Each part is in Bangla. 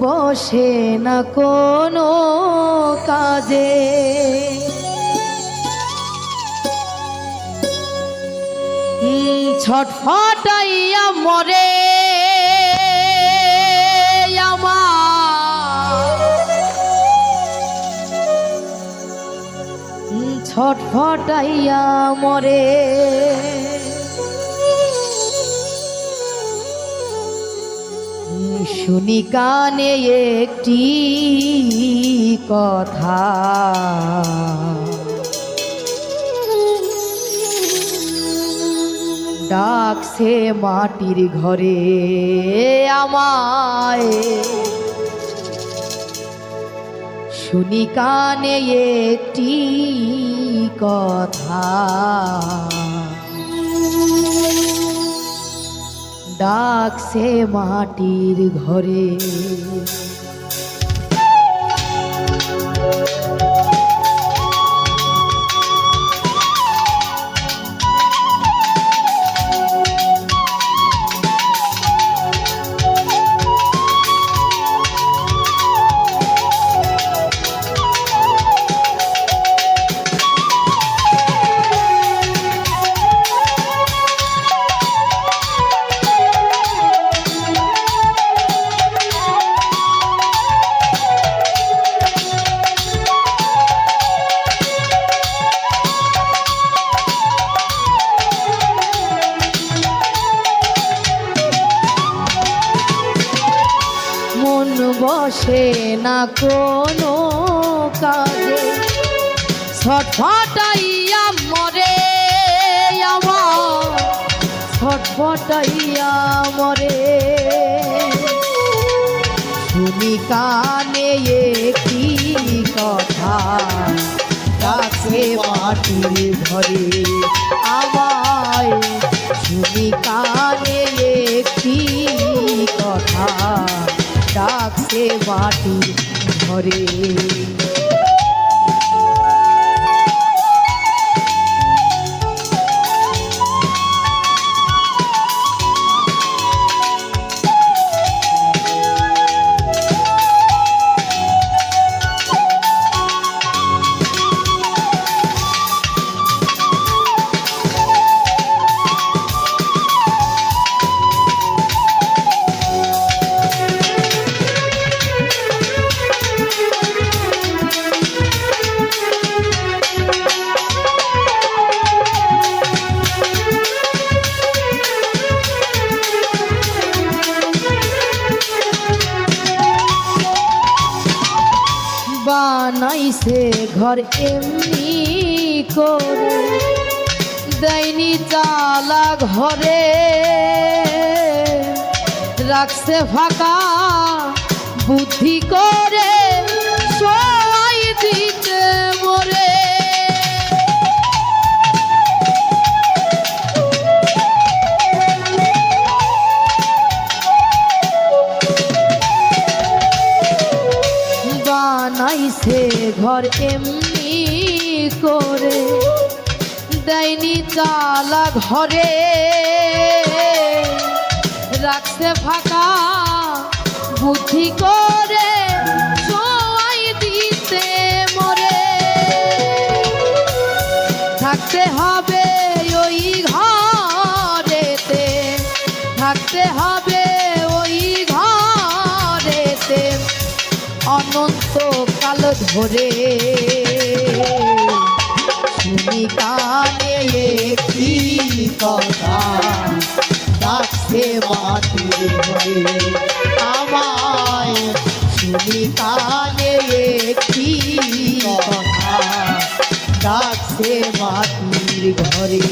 বসে না কোনো কাজে। ছটফটাইয়া মরে ছটফটাইয়া মরে। শুনি কানে একটি কথা। ডাকছে মাটির ঘরে আমায়। শুনি কানে একটি কথা। ডাকছে মাটির ঘরে। বসে না কোনো কাজে। ছটফটাইয়া মরে আমার, ছটফটাইয়া মরে। শুনি কানে একটি কথা ডাকে মাটির ঘরে আমায়। শুনি কানে একটি কথা ডাকছে মাটির ঘরে বানাইছে ঘর এমনি করে। দেয়নি চালা ঘরে রাখছে ফাঁকা বুদ্ধি করে। এমনি করে? দেয়নি চালা ঘরে। রাখছে ফাঁকা বুদ্ধি করে। কাল ধরে শুনি কানে একটি কথা ডাকছে মাটির ঘরে আমায় শুনি কানে একটি কথা ডাকছে মাটির ঘরে।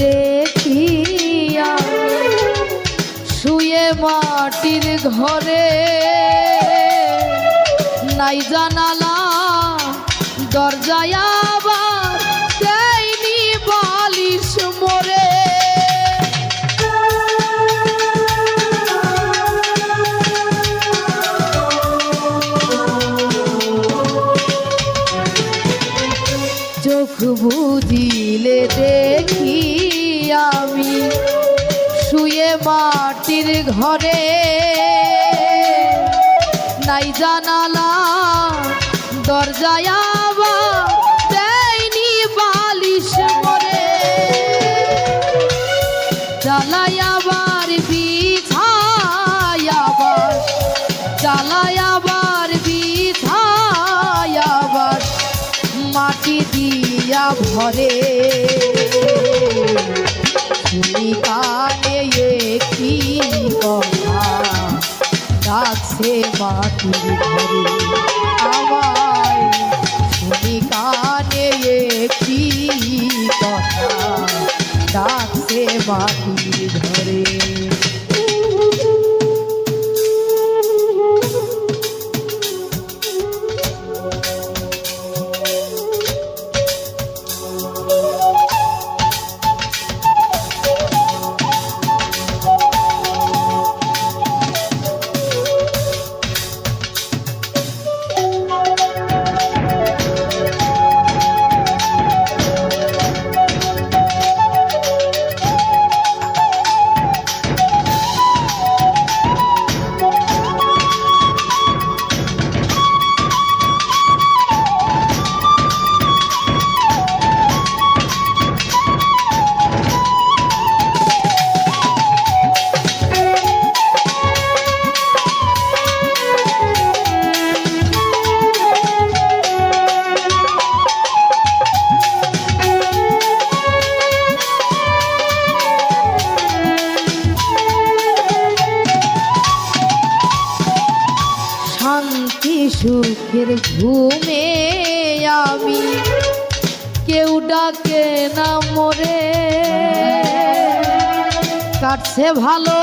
দেখি আমি শুয়ে মাটির ঘরে। নাই জানালা দরজায় মাটির ঘরে। নাই জানালা, দরজায় দেয়নি বালিশ মরে। জ্বালাই আবার বিছাই আবার বিছাই আবার, মাটি দিয়া ভরে। মাটির ঘরে আমায় শুনি কানে একটি কথা ডাকছে মাটির শান্তি সুখের ঘুমে আমি। কেউ ডাকে না মরে। কাটছে ভালো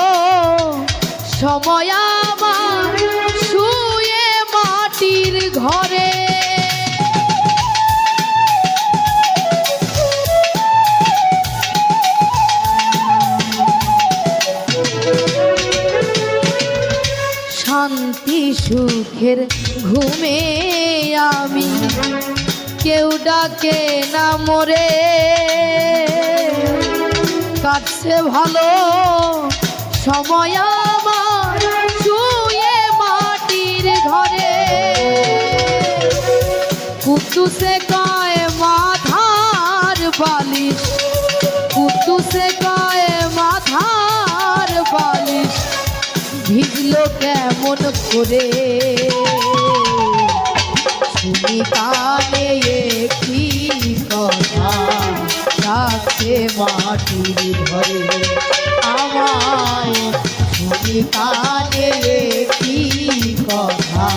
সময় আমার, শুয়ে মাটির ঘরে। সুখের ঘুমে আমি। কেউ ডাকে না মরে। কাটছে ভালো সময় আমার শুয়ে মাটির ঘরে। কুদ্দুসে কয় মাথার বালিশ কুদ্দুসে কয় মাথার ভিজলো কেমন করে? শুনি কানে একটি কথা রাখছে মাটির ঘরে। আমায় শুনি কানে একটি কথা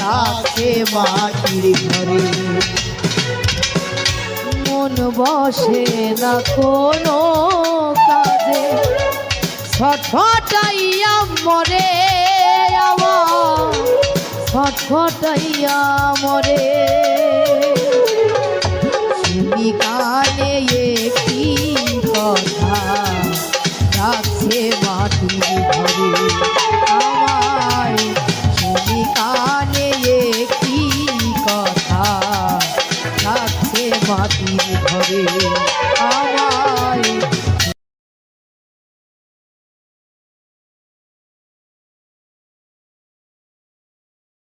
রাখছে মাটির ঘরে। মন বসে না কোনো কাজে। ছটফটাইয়া মরে আমার। ছটফটাইয়া মরে। শুনি কানে একটি কথা রাখছে মাটির ঘরে আমায়। শুনি কানে একটি কথা রাখছে মাটির ঘরে।